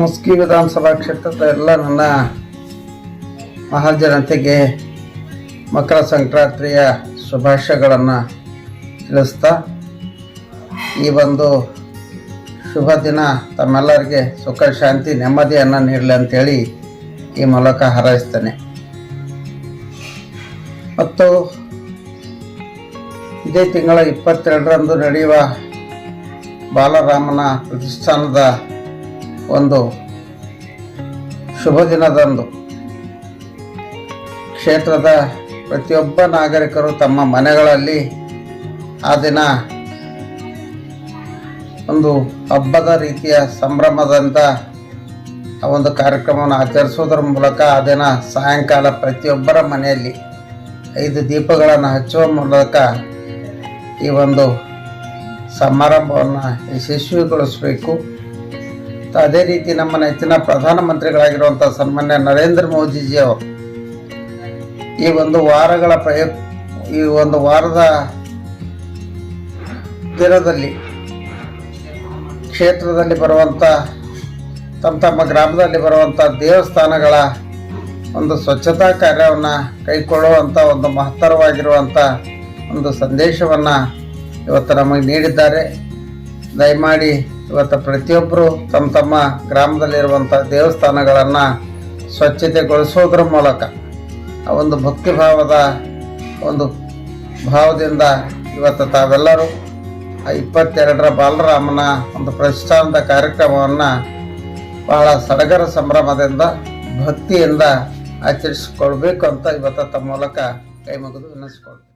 ಮುಸ್ಕಿ ವಿಧಾನಸಭಾ ಕ್ಷೇತ್ರದ ಎಲ್ಲ ನನ್ನ ಮಹಾಜನತೆಗೆ ಮಕರ ಸಂಕ್ರಾಂತಿಯ ಶುಭಾಶಯಗಳನ್ನು ತಿಳಿಸ್ತಾ ಈ ಒಂದು ಶುಭ ದಿನ ತಮ್ಮೆಲ್ಲರಿಗೆ ಸುಖ, ಶಾಂತಿ, ನೆಮ್ಮದಿಯನ್ನು ನೀಡಲಿ ಅಂತೇಳಿ ಈ ಮೂಲಕ ಹಾರೈಸ್ತೇನೆ. ಮತ್ತು ಇದೇ ತಿಂಗಳ ಇಪ್ಪತ್ತೆರಡರಂದು ನಡೆಯುವ ಬಾಲರಾಮನ ಪ್ರತಿಷ್ಠಾನದ ಒಂದು ಶುಭ ದಿನದಂದು ಕ್ಷೇತ್ರದ ಪ್ರತಿಯೊಬ್ಬ ನಾಗರಿಕರು ತಮ್ಮ ಮನೆಗಳಲ್ಲಿ ಆ ದಿನ ಒಂದು ಹಬ್ಬದ ರೀತಿಯ ಸಂಭ್ರಮದಂಥ ಆ ಒಂದು ಕಾರ್ಯಕ್ರಮವನ್ನು ಆಚರಿಸೋದ್ರ ಮೂಲಕ ಆ ದಿನ ಸಾಯಂಕಾಲ ಪ್ರತಿಯೊಬ್ಬರ ಮನೆಯಲ್ಲಿ ಐದು ದೀಪಗಳನ್ನು ಹಚ್ಚುವ ಮೂಲಕ ಈ ಒಂದು ಸಮಾರಂಭವನ್ನು ಯಶಸ್ವಿಗೊಳಿಸಬೇಕು. ಅದೇ ರೀತಿ ನಮ್ಮ ನೆಚ್ಚಿನ ಪ್ರಧಾನಮಂತ್ರಿಗಳಾಗಿರುವಂಥ ಸನ್ಮಾನ್ಯ ನರೇಂದ್ರ ಮೋದಿಜಿ ಅವರು ಈ ಒಂದು ವಾರಗಳ ಪ್ರಯ ಈ ಒಂದು ವಾರದ ದಿನದಲ್ಲಿ ಕ್ಷೇತ್ರದಲ್ಲಿ ಬರುವಂಥ ತಮ್ಮ ತಮ್ಮ ಗ್ರಾಮದಲ್ಲಿ ಬರುವಂಥ ದೇವಸ್ಥಾನಗಳ ಒಂದು ಸ್ವಚ್ಛತಾ ಕಾರ್ಯವನ್ನು ಕೈಕೊಳ್ಳುವಂಥ ಒಂದು ಮಹತ್ತರವಾಗಿರುವಂಥ ಒಂದು ಸಂದೇಶವನ್ನು ಇವತ್ತು ನಮಗೆ ನೀಡಿದ್ದಾರೆ. ದಯಮಾಡಿ ಇವತ್ತು ಪ್ರತಿಯೊಬ್ಬರು ತಮ್ಮ ತಮ್ಮ ಗ್ರಾಮದಲ್ಲಿರುವಂಥ ದೇವಸ್ಥಾನಗಳನ್ನು ಸ್ವಚ್ಛತೆಗೊಳಿಸೋದ್ರ ಮೂಲಕ ಆ ಒಂದು ಭಕ್ತಿಭಾವದ ಒಂದು ಭಾವದಿಂದ ಇವತ್ತು ತಾವೆಲ್ಲರೂ ಆ ಇಪ್ಪತ್ತೆರಡರ ಬಾಲರಾಮನ ಒಂದು ಪ್ರತಿಷ್ಠಾನದ ಕಾರ್ಯಕ್ರಮವನ್ನು ಬಹಳ ಸಡಗರ ಸಂಭ್ರಮದಿಂದ, ಭಕ್ತಿಯಿಂದ ಆಚರಿಸಿಕೊಳ್ಬೇಕು ಅಂತ ಇವತ್ತು ತಮ್ಮ ಮೂಲಕ ಕೈ ಮುಗಿದು ವಿನಿಸ್ಕೊಳ್ತೀನಿ